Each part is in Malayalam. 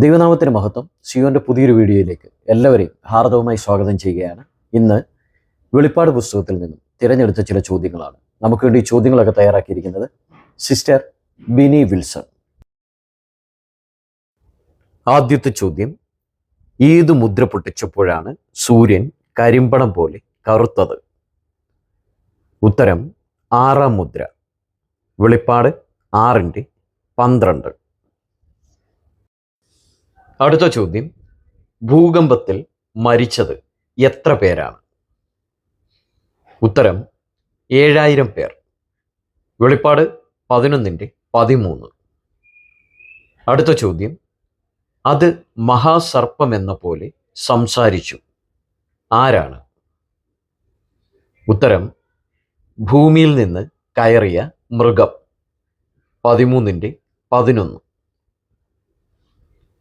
ദൈവനാമത്തിന് മഹത്വം സിയോന്റെ പുതിയൊരു വീഡിയോയിലേക്ക് എല്ലാവരെയും ഹാർദവമായി സ്വാഗതം ചെയ്യുകയാണ്. ഇന്ന് വെളിപ്പാട് പുസ്തകത്തിൽ നിന്നും തിരഞ്ഞെടുത്ത ചില ചോദ്യങ്ങളാണ്. നമുക്ക് വേണ്ടി ചോദ്യങ്ങളൊക്കെ തയ്യാറാക്കിയിരിക്കുന്നത് സിസ്റ്റർ ബിനി വിൽസൺ. ആദ്യത്തെ ചോദ്യം ഏത് മുദ്ര പൊട്ടിച്ചപ്പോഴാണ് സൂര്യൻ കരിമ്പണം പോലെ കറുത്തത്? ഉത്തരം ആറാം മുദ്ര. വെളിപ്പാട് ആറിന്റെ പന്ത്രണ്ട്. അടുത്ത ചോദ്യം. ഭൂകമ്പത്തിൽ മരിച്ചത് എത്ര പേരാണ്? ഉത്തരം ഏഴായിരം പേർ. വെളിപ്പാട് പതിനൊന്നിന്റെ പതിമൂന്ന്. അടുത്ത ചോദ്യം. അത് മഹാസർപ്പം എന്ന പോലെ സംസാരിച്ചു. ആരാണ്? ഉത്തരം ഭൂമിയിൽ നിന്ന് കയറിയ മൃഗം. പതിമൂന്നിന്റെ പതിനൊന്ന്.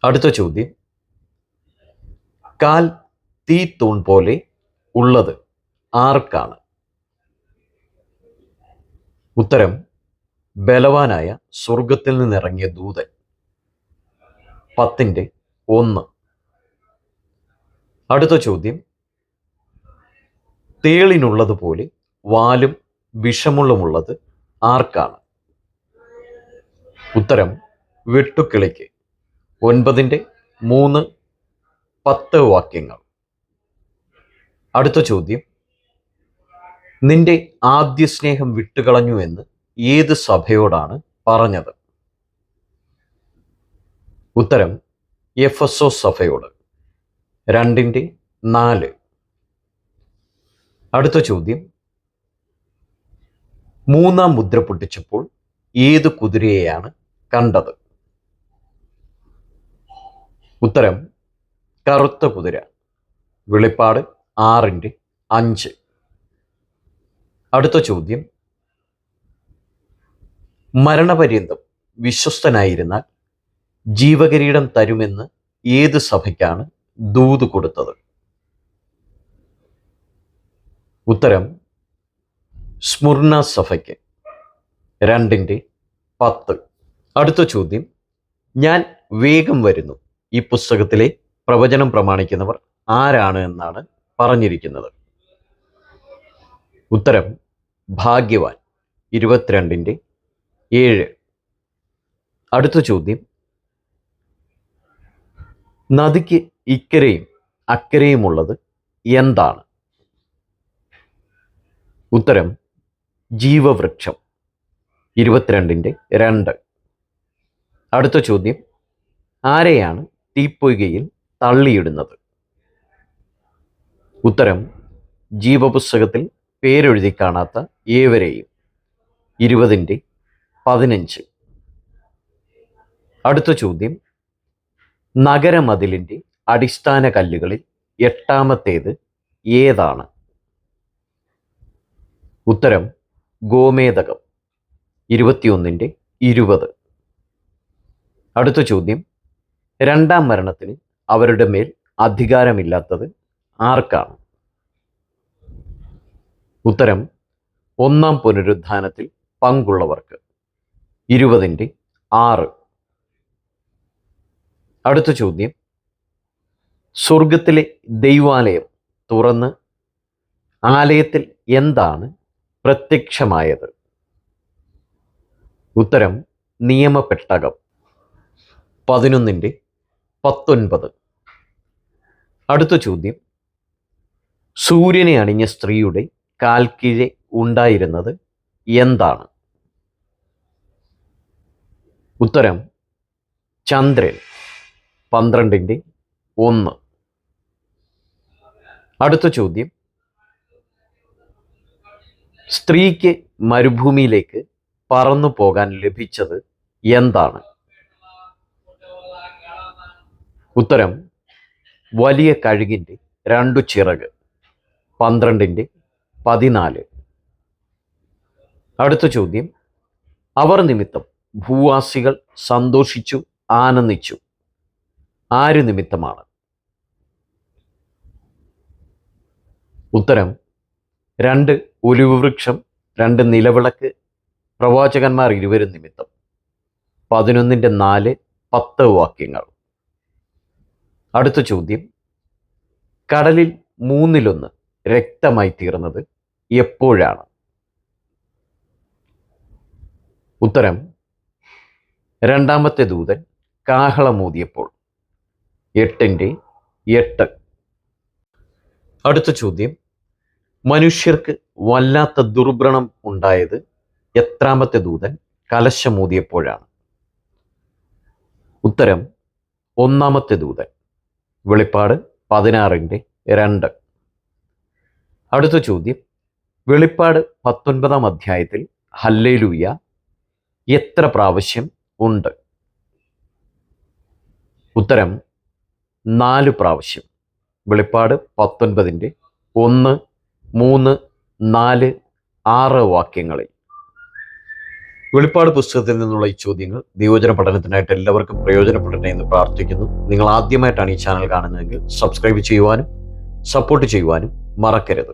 അടുത്ത ചോദ്യം. കാൽ തീ തൂൺ പോലെ ഉള്ളത് ആർക്കാണ്? ഉത്തരം ബലവാനായ സ്വർഗത്തിൽ നിന്നിറങ്ങിയ ദൂതൻ. പത്തിന്റെ ഒന്ന്. അടുത്ത ചോദ്യം. തേളിനുള്ളതുപോലെ വാലും വിഷമുള്ളമുള്ളത് ആർക്കാണ്? ഉത്തരം വെട്ടുക്കിളിക്ക്. ഒൻപതിന്റെ മൂന്ന് പത്ത് വാക്യങ്ങൾ. അടുത്ത ചോദ്യം. നിന്റെ ആദ്യ സ്നേഹം വിട്ടുകളഞ്ഞു എന്ന് ഏത് സഭയോടാണ് പറഞ്ഞത്? ഉത്തരം എഫ് എസ് ഒ സഭയോട്. രണ്ടിന്റെ നാല്. അടുത്ത ചോദ്യം. മൂന്നാം മുദ്ര പൊട്ടിച്ചപ്പോൾ ഏത് കുതിരയെയാണ് കണ്ടത്? ഉത്തരം കറുത്ത കുതിര. വെളിപ്പാട് ആറിന്റെ അഞ്ച്. അടുത്ത ചോദ്യം. മരണപര്യന്തം വിശ്വസ്തനായിരുന്നാൽ ജീവകിരീടം തരുമെന്ന് ഏത് സഭയ്ക്കാണ് ദൂത് കൊടുത്തത്? ഉത്തരം സ്മുർണ സഭയ്ക്ക്. രണ്ടിന്റെ പത്ത്. അടുത്ത ചോദ്യം. ഞാൻ വേഗം വരുന്നു. ഈ പുസ്തകത്തിലെ പ്രവചനം പ്രമാണിക്കുന്നവർ ആരാണ് എന്നാണ് പറഞ്ഞിരിക്കുന്നത്. ഉത്തരം ഭാഗ്യവാൻ ഇരുപത്തിരണ്ടിന്റെ ഏഴ്. അടുത്ത ചോദ്യം. നദിക്ക് ഇക്കരയും അക്കരയുമുള്ളത് എന്താണ്? ഉത്തരം ജീവവൃക്ഷം ഇരുപത്തിരണ്ടിന്റെ രണ്ട്. അടുത്ത ചോദ്യം. ആരെയാണ് തീപ്പൊയ്കയിൽ തള്ളിയിടുന്നത്. ഉത്തരം ജീവപുസ്തകത്തിൽ പേരെഴുതി കാണാത്ത ഏവരെയും. ഇരുപതിന്റെ പതിനഞ്ച്. അടുത്ത ചോദ്യം നഗരമതിലിന്റെ അടിസ്ഥാന കല്ലുകളിൽ എട്ടാമത്തേത് ഏതാണ്? ഉത്തരം ഗോമേതകം. ഇരുപത്തിയൊന്നിന്റെ ഇരുപത്. അടുത്ത ചോദ്യം രണ്ടാം മരണത്തിന് അവരുടെ മേൽ അധികാരമില്ലാത്തത് ആർക്കാണ്? ഉത്തരം ഒന്നാം പുനരുദ്ധാനത്തിൽ പങ്കുള്ളവർക്ക്. ഇരുപതിന്റെ ആറ്. അടുത്ത ചോദ്യം. സ്വർഗത്തിലെ ദൈവാലയം തുറന്ന് ആലയത്തിൽ എന്താണ് പ്രത്യക്ഷമായത്? ഉത്തരം നിയമപ്പെട്ടകം പതിനൊന്നിന്റെ പത്തൊൻപത്. അടുത്ത ചോദ്യം. സൂര്യനെ അണിഞ്ഞ സ്ത്രീയുടെ കാൽക്കീഴെ ഉണ്ടായിരുന്നത് എന്താണ്? ഉത്തരം ചന്ദ്രൻ. പന്ത്രണ്ടിന്റെ ഒന്ന്. അടുത്ത ചോദ്യം. സ്ത്രീക്ക് മരുഭൂമിയിലേക്ക് പറന്നു പോകാൻ ലഭിച്ചത് എന്താണ്? ഉത്തരം വലിയ കഴുകിന്റെ രണ്ടു ചിറക് പന്ത്രണ്ടിന്റെ പതിനാല്. അടുത്ത ചോദ്യം അവർ നിമിത്തം ഭൂവാസികൾ സന്തോഷിച്ചു ആനന്ദിച്ചു. ആര് നിമിത്തമാണ്? ഉത്തരം രണ്ട് ഒലിവ് വൃക്ഷം രണ്ട് നിലവിളക്ക് പ്രവാചകന്മാർ ഇരുവരും നിമിത്തം. പതിനൊന്നിന്റെ നാല് പത്ത് വാക്യങ്ങൾ. അടുത്ത ചോദ്യം. കടലിൽ മൂന്നിലൊന്ന് രക്തമായി തീർന്നത് എപ്പോഴാണ്? ഉത്തരം രണ്ടാമത്തെ ദൂതൻ കാഹളമൂതിയപ്പോൾ എട്ടിന്റെ എട്ട്. അടുത്ത ചോദ്യം മനുഷ്യർക്ക് വല്ലാത്ത ദുർഭ്രണം ഉണ്ടായത് എത്രാമത്തെ ദൂതൻ കലശമൂതിയപ്പോഴാണ് ഉത്തരം ഒന്നാമത്തെ ദൂതൻ വെളിപ്പാട് പതിനാറിന്റെ രണ്ട്. അടുത്ത ചോദ്യം. വെളിപ്പാട് പത്തൊൻപതാം അധ്യായത്തിൽ ഹല്ലേലൂയ എത്ര പ്രാവശ്യം ഉണ്ട്? ഉത്തരം നാല് പ്രാവശ്യം. വെളിപ്പാട് പത്തൊൻപതിന്റെ ഒന്ന് മൂന്ന് നാല് ആറ് വാക്യങ്ങളിൽ. വെളിപ്പാട് പുസ്തകത്തിൽ നിന്നുള്ള ഈ ചോദ്യങ്ങൾ നിയോജന പഠനത്തിനായിട്ട് എല്ലാവർക്കും പ്രയോജനപ്പെടട്ടെ എന്ന് പ്രാർത്ഥിക്കുന്നു. നിങ്ങൾ ആദ്യമായിട്ടാണ് ഈ ചാനൽ കാണുന്നതെങ്കിൽ സബ്സ്ക്രൈബ് ചെയ്യുവാനും സപ്പോർട്ട് ചെയ്യുവാനും മറക്കരുത്.